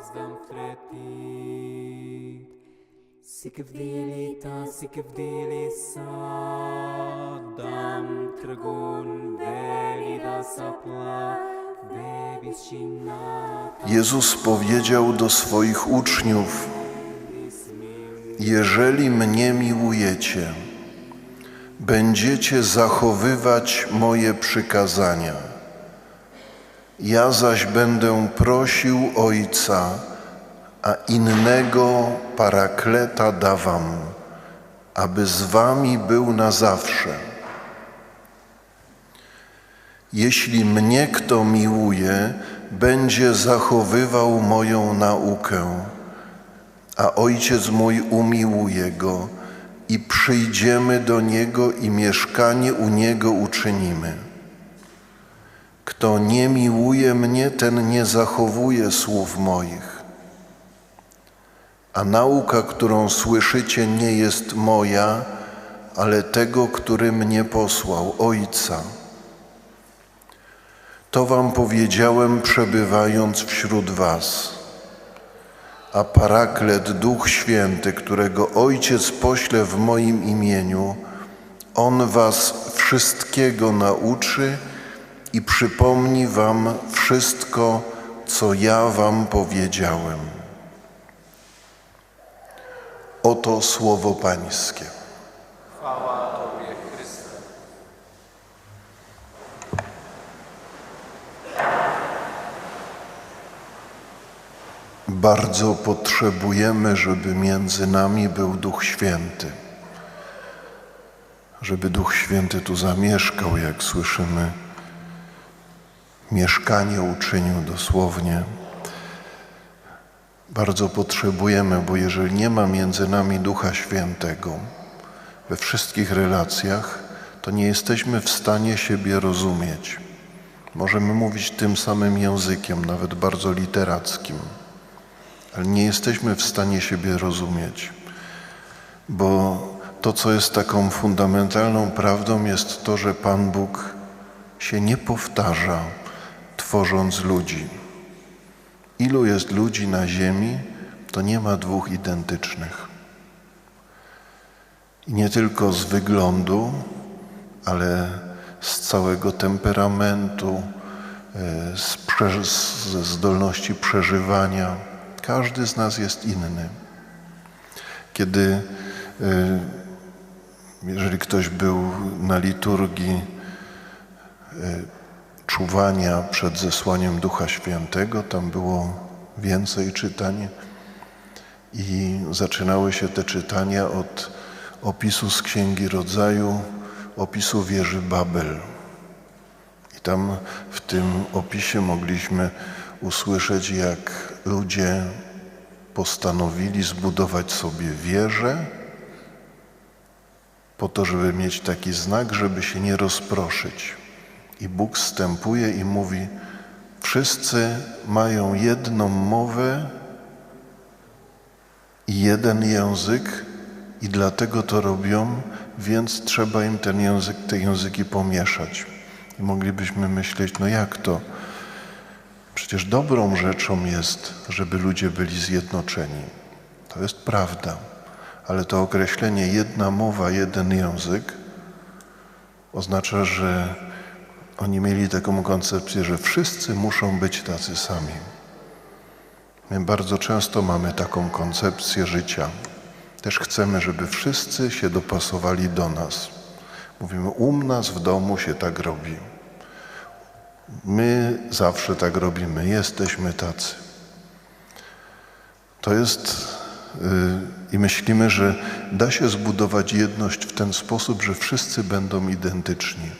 Asgam fretit Sikavdilita, sikavdilisa Dam tragun velida sapla Jezus powiedział do swoich uczniów: Jeżeli mnie miłujecie, będziecie zachowywać moje przykazania. Ja zaś będę prosił Ojca, a innego parakleta da wam, aby z wami był na zawsze. Jeśli mnie kto miłuje, będzie zachowywał moją naukę, a Ojciec mój umiłuje go i przyjdziemy do Niego i mieszkanie u Niego uczynimy. Kto nie miłuje mnie, ten nie zachowuje słów moich. A nauka, którą słyszycie, nie jest moja, ale tego, który mnie posłał, Ojca. To wam powiedziałem, przebywając wśród was. A paraklet, Duch Święty, którego Ojciec pośle w moim imieniu, On was wszystkiego nauczy i przypomni wam wszystko, co ja wam powiedziałem. Oto słowo Pańskie. Bardzo potrzebujemy, żeby między nami był Duch Święty. Żeby Duch Święty tu zamieszkał, jak słyszymy. Mieszkanie uczynił dosłownie. Bardzo potrzebujemy, bo jeżeli nie ma między nami Ducha Świętego we wszystkich relacjach, to nie jesteśmy w stanie siebie rozumieć. Możemy mówić tym samym językiem, nawet bardzo literackim ale nie jesteśmy w stanie siebie rozumieć, bo to, co jest taką fundamentalną prawdą, jest to, że Pan Bóg się nie powtarza, tworząc ludzi. Ilu jest ludzi na Ziemi, to nie ma dwóch identycznych. I nie tylko z wyglądu, ale z całego temperamentu, e, z prze- ze zdolności przeżywania. Każdy z nas jest inny. Kiedy, e, jeżeli ktoś był na liturgii e, czuwania przed zesłaniem Ducha Świętego, tam było więcej czytań i zaczynały się te czytania od opisu z Księgi Rodzaju, opisu wieży Babel. I tam w tym opisie mogliśmy usłyszeć, jak ludzie postanowili zbudować sobie wieżę po to, żeby mieć taki znak, żeby się nie rozproszyć. I Bóg wstępuje i mówi: Wszyscy mają jedną mowę i jeden język, i dlatego to robią, więc trzeba im ten język, te języki pomieszać. I moglibyśmy myśleć, no jak to? Przecież dobrą rzeczą jest, żeby ludzie byli zjednoczeni. To jest prawda, ale to określenie jedna mowa, jeden język oznacza, że oni mieli taką koncepcję, że wszyscy muszą być tacy sami. My bardzo często mamy taką koncepcję życia. Też chcemy, żeby wszyscy się dopasowali do nas. Mówimy, u nas w domu się tak robi. My zawsze tak robimy, jesteśmy tacy. To jest yy, i myślimy, że da się zbudować jedność w ten sposób, że wszyscy będą identyczni,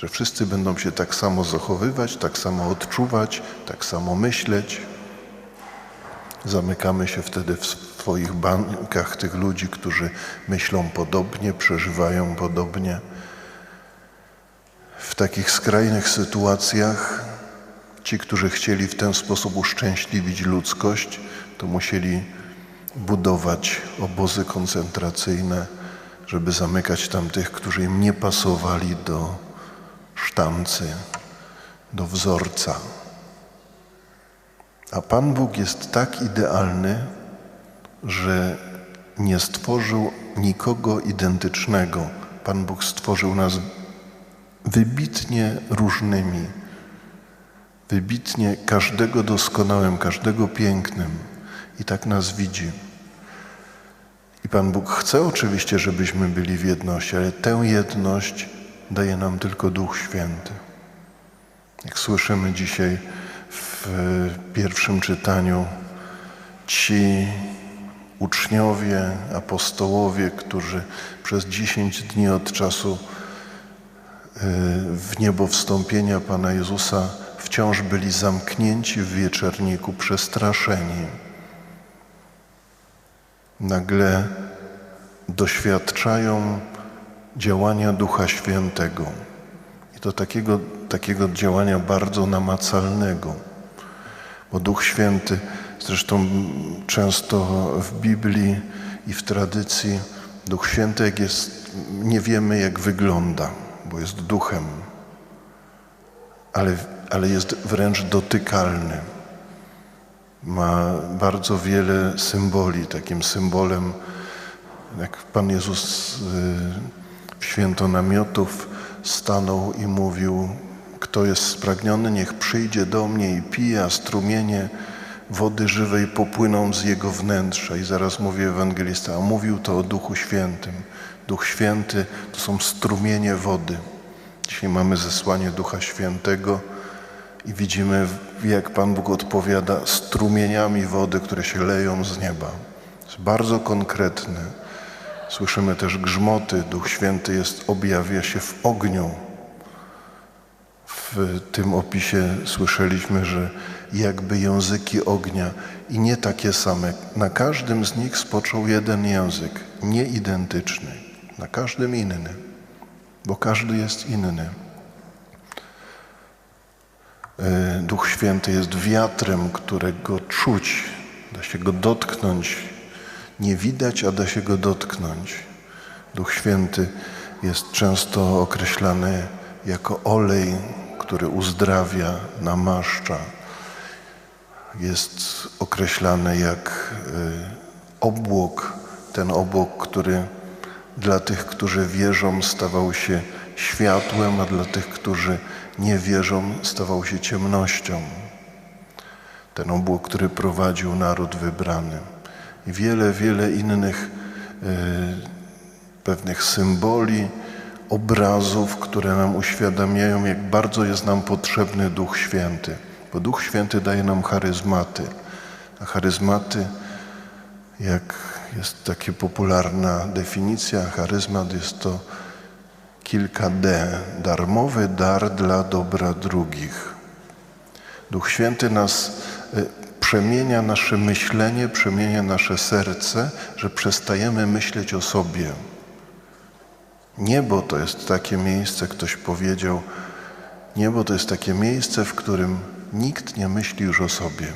że wszyscy będą się tak samo zachowywać, tak samo odczuwać, tak samo myśleć. Zamykamy się wtedy w swoich bańkach tych ludzi, którzy myślą podobnie, przeżywają podobnie. W takich skrajnych sytuacjach ci, którzy chcieli w ten sposób uszczęśliwić ludzkość, to musieli budować obozy koncentracyjne, żeby zamykać tam tych, którzy im nie pasowali do sztancy, do wzorca. A Pan Bóg jest tak idealny, że nie stworzył nikogo identycznego. Pan Bóg stworzył nas wybitnie różnymi, wybitnie każdego doskonałym, każdego pięknym i tak nas widzi. I Pan Bóg chce oczywiście, żebyśmy byli w jedności, ale tę jedność daje nam tylko Duch Święty. Jak słyszymy dzisiaj w pierwszym czytaniu, ci uczniowie, apostołowie, którzy przez dziesięć dni od czasu y, w niebo wstąpienia Pana Jezusa wciąż byli zamknięci w wieczerniku, przestraszeni. Nagle doświadczają działania Ducha Świętego. I to takiego, takiego działania bardzo namacalnego. Bo Duch Święty, zresztą często w Biblii i w tradycji, Duch Święty jak jest, nie wiemy jak wygląda, bo jest duchem, ale, ale jest wręcz dotykalny. Ma bardzo wiele symboli. Takim symbolem, jak Pan Jezus y, w święto namiotów stanął i mówił, kto jest spragniony, niech przyjdzie do mnie i pije, a strumienie wody żywej popłyną z jego wnętrza. I zaraz mówi ewangelista, a mówił to o Duchu Świętym. Duch Święty to są strumienie wody. Dzisiaj mamy zesłanie Ducha Świętego i widzimy, jak Pan Bóg odpowiada strumieniami wody, które się leją z nieba. Jest bardzo konkretne. Słyszymy też grzmoty. Duch Święty jest, objawia się w ogniu. W tym opisie słyszeliśmy, że jakby języki ognia i nie takie same. Na każdym z nich spoczął jeden język, nieidentyczny, na każdym inny, bo każdy jest inny. E, Duch Święty jest wiatrem, którego czuć, da się go dotknąć. Nie widać, a da się go dotknąć. Duch Święty jest często określany jako olej, który uzdrawia, namaszcza. Jest określany jak e, obłok, ten obłok, który dla tych, którzy wierzą, stawał się światłem, a dla tych, którzy nie wierzą, stawał się ciemnością. Ten obłok, który prowadził naród wybrany. I wiele, wiele innych y, pewnych symboli, obrazów, które nam uświadamiają, jak bardzo jest nam potrzebny Duch Święty. Bo Duch Święty daje nam charyzmaty. A charyzmaty, jak jest taka popularna definicja, charyzmat jest to kilka D. Darmowy dar dla dobra drugich. Duch Święty nas y, przemienia nasze myślenie, przemienia nasze serce, że przestajemy myśleć o sobie. Niebo to jest takie miejsce, ktoś powiedział, niebo to jest takie miejsce, w którym nikt nie myśli już o sobie.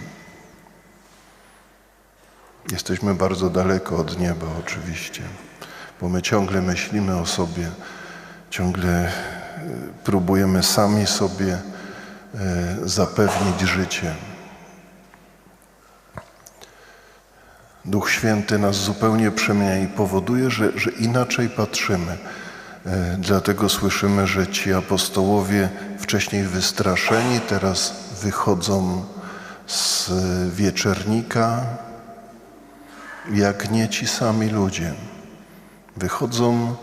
Jesteśmy bardzo daleko od nieba, oczywiście, bo my ciągle myślimy o sobie, ciągle e, próbujemy sami sobie e, zapewnić życie. Duch Święty nas zupełnie przemienia i powoduje, że, że inaczej patrzymy. E, dlatego słyszymy, że ci apostołowie wcześniej wystraszeni, teraz wychodzą z wieczernika, jak nie ci sami ludzie. Wychodzą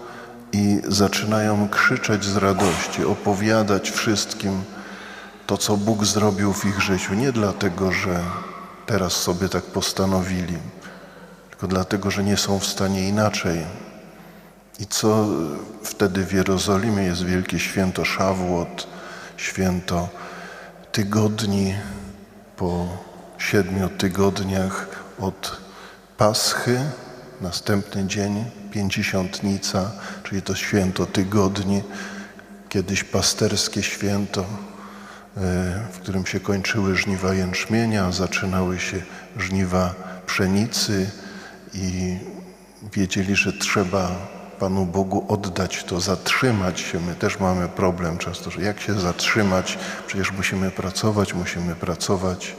i zaczynają krzyczeć z radości, opowiadać wszystkim to, co Bóg zrobił w ich życiu. Nie dlatego, że teraz sobie tak postanowili, tylko dlatego, że nie są w stanie inaczej. I co wtedy w Jerozolimie jest wielkie święto Szawłot, święto tygodni po siedmiu tygodniach od Paschy, następny dzień, pięćdziesiątnica, czyli to święto tygodni, kiedyś pasterskie święto, e, w którym się kończyły żniwa jęczmienia, zaczynały się żniwa pszenicy i wiedzieli, że trzeba Panu Bogu oddać to, zatrzymać się. My też mamy problem często, że jak się zatrzymać? Przecież musimy pracować, musimy pracować.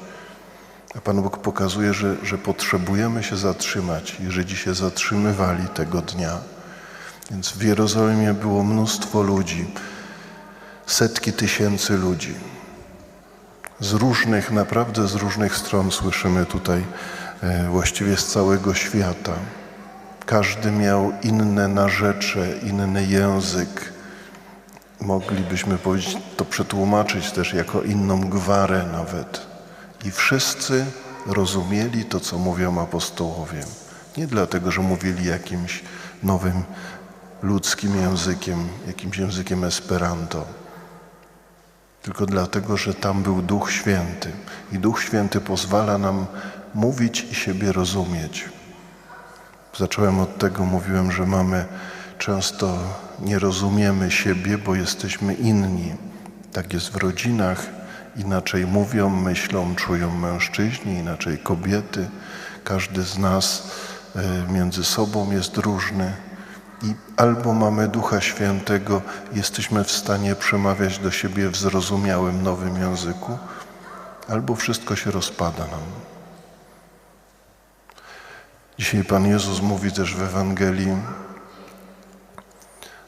A Pan Bóg pokazuje, że, że potrzebujemy się zatrzymać i Żydzi się zatrzymywali tego dnia. Więc w Jerozolimie było mnóstwo ludzi, setki tysięcy ludzi. Z różnych, naprawdę z różnych stron słyszymy tutaj, właściwie z całego świata. Każdy miał inne narzecze, inny język. Moglibyśmy powiedzieć, to przetłumaczyć też jako inną gwarę nawet. I wszyscy rozumieli to, co mówią apostołowie. Nie dlatego, że mówili jakimś nowym ludzkim językiem, jakimś językiem esperanto, tylko dlatego, że tam był Duch Święty. I Duch Święty pozwala nam mówić i siebie rozumieć. Zacząłem od tego, mówiłem, że mamy często nie rozumiemy siebie, bo jesteśmy inni. Tak jest w rodzinach, inaczej mówią, myślą, czują mężczyźni, inaczej kobiety. Każdy z nas e, między sobą jest różny. I albo mamy Ducha Świętego, jesteśmy w stanie przemawiać do siebie w zrozumiałym nowym języku, albo wszystko się rozpada nam. Dzisiaj Pan Jezus mówi też w Ewangelii,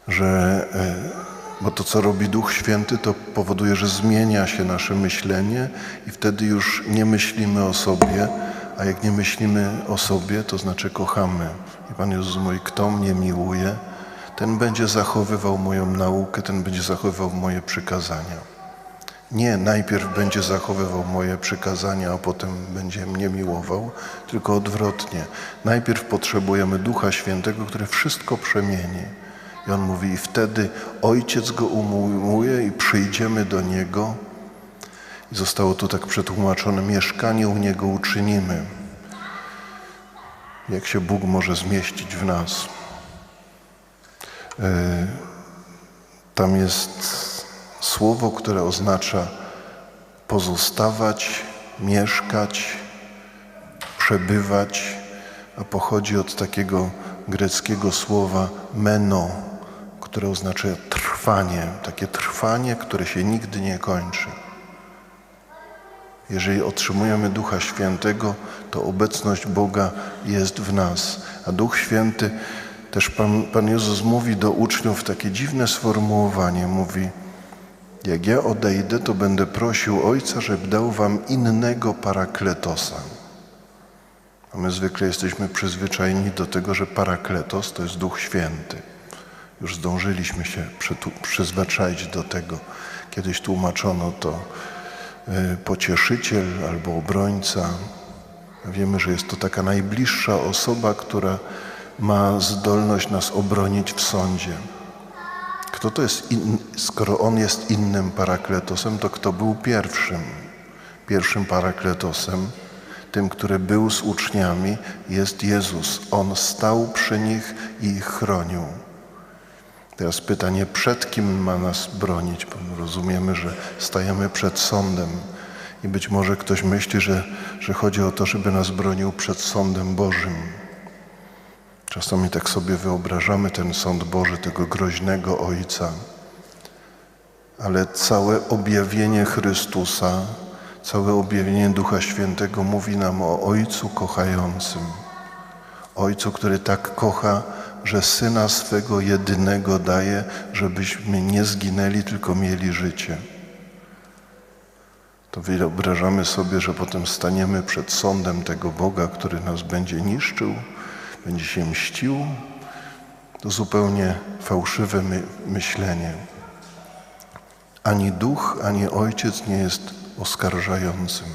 że e, bo to, co robi Duch Święty, to powoduje, że zmienia się nasze myślenie i wtedy już nie myślimy o sobie, a jak nie myślimy o sobie, to znaczy kochamy. I Pan Jezus mówi, kto mnie miłuje, ten będzie zachowywał moją naukę, ten będzie zachowywał moje przykazania. Nie najpierw będzie zachowywał moje przykazania, a potem będzie mnie miłował, tylko odwrotnie. Najpierw potrzebujemy Ducha Świętego, który wszystko przemieni. I on mówi, i wtedy Ojciec go umuje i przyjdziemy do Niego. I zostało tu tak przetłumaczone, mieszkanie u Niego uczynimy. Jak się Bóg może zmieścić w nas? E, Tam jest słowo, które oznacza pozostawać, mieszkać, przebywać, a pochodzi od takiego greckiego słowa meno, które oznacza trwanie, takie trwanie, które się nigdy nie kończy. Jeżeli otrzymujemy Ducha Świętego, to obecność Boga jest w nas, a Duch Święty, też Pan, Pan Jezus mówi do uczniów takie dziwne sformułowanie, mówi, jak ja odejdę, to będę prosił Ojca, żeby dał wam innego parakletosa. A my zwykle jesteśmy przyzwyczajeni do tego, że parakletos to jest Duch Święty. Już zdążyliśmy się przyzwyczaić do tego. Kiedyś tłumaczono to y, pocieszyciel albo obrońca. Wiemy, że jest to taka najbliższa osoba, która ma zdolność nas obronić w sądzie. Kto to jest, in, skoro on jest innym parakletosem, to kto był pierwszym? Pierwszym parakletosem, tym, który był z uczniami, jest Jezus. On stał przy nich i ich chronił. Teraz pytanie, przed kim ma nas bronić? Bo rozumiemy, że stajemy przed sądem i być może ktoś myśli, że, że chodzi o to, żeby nas bronił przed sądem Bożym. Czasami tak sobie wyobrażamy ten sąd Boży, tego groźnego Ojca, ale całe objawienie Chrystusa, całe objawienie Ducha Świętego mówi nam o Ojcu kochającym. Ojcu, który tak kocha, że Syna swego jedynego daje, żebyśmy nie zginęli, tylko mieli życie. To wyobrażamy sobie, że potem staniemy przed sądem tego Boga, który nas będzie niszczył, będzie się mścił, to zupełnie fałszywe my myślenie. Ani duch, ani ojciec nie jest oskarżającym,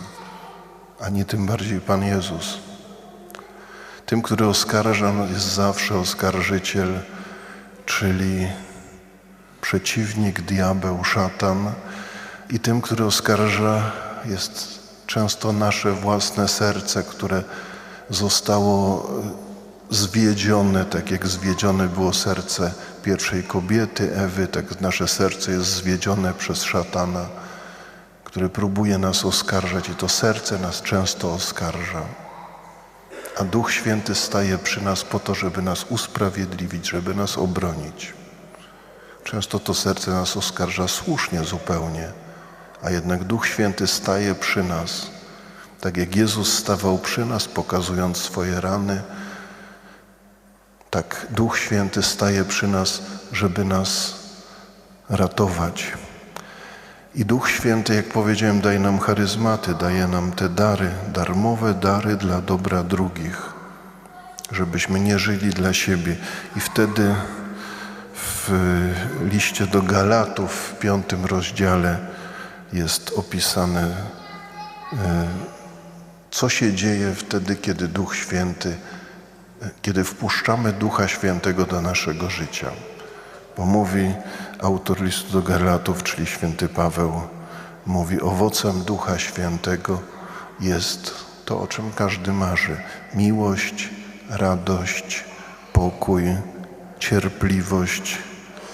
ani tym bardziej Pan Jezus. Tym, który oskarża, jest zawsze oskarżyciel, czyli przeciwnik, diabeł, szatan. I tym, który oskarża, jest często nasze własne serce, które zostało zwiedzione, tak jak zwiedzione było serce pierwszej kobiety, Ewy, tak nasze serce jest zwiedzione przez szatana, który próbuje nas oskarżać i to serce nas często oskarża. A Duch Święty staje przy nas po to, żeby nas usprawiedliwić, żeby nas obronić. Często to serce nas oskarża słusznie zupełnie, a jednak Duch Święty staje przy nas Tak jak Jezus stawał przy nas, pokazując swoje rany, tak Duch Święty staje przy nas, żeby nas ratować. I Duch Święty, jak powiedziałem, daje nam charyzmaty, daje nam te dary, darmowe dary dla dobra drugich, żebyśmy nie żyli dla siebie. I wtedy w liście do Galatów w piątym rozdziale jest opisane, e, co się dzieje wtedy, kiedy Duch Święty, kiedy wpuszczamy Ducha Świętego do naszego życia. Bo mówi autor listu do Galatów, czyli święty Paweł, mówi, owocem Ducha Świętego jest to, o czym każdy marzy. Miłość, radość, pokój, cierpliwość,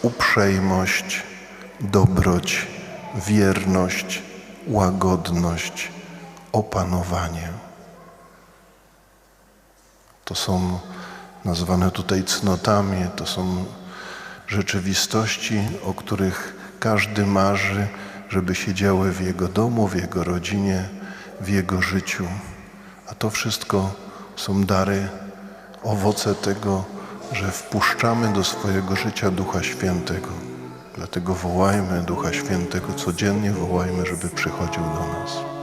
uprzejmość, dobroć, wierność, łagodność, opanowanie. To są nazwane tutaj cnotami, to są rzeczywistości, o których każdy marzy, żeby się działy w jego domu, w jego rodzinie, w jego życiu. A to wszystko są dary, owoce tego, że wpuszczamy do swojego życia Ducha Świętego. Dlatego wołajmy Ducha Świętego, codziennie wołajmy, żeby przychodził do nas.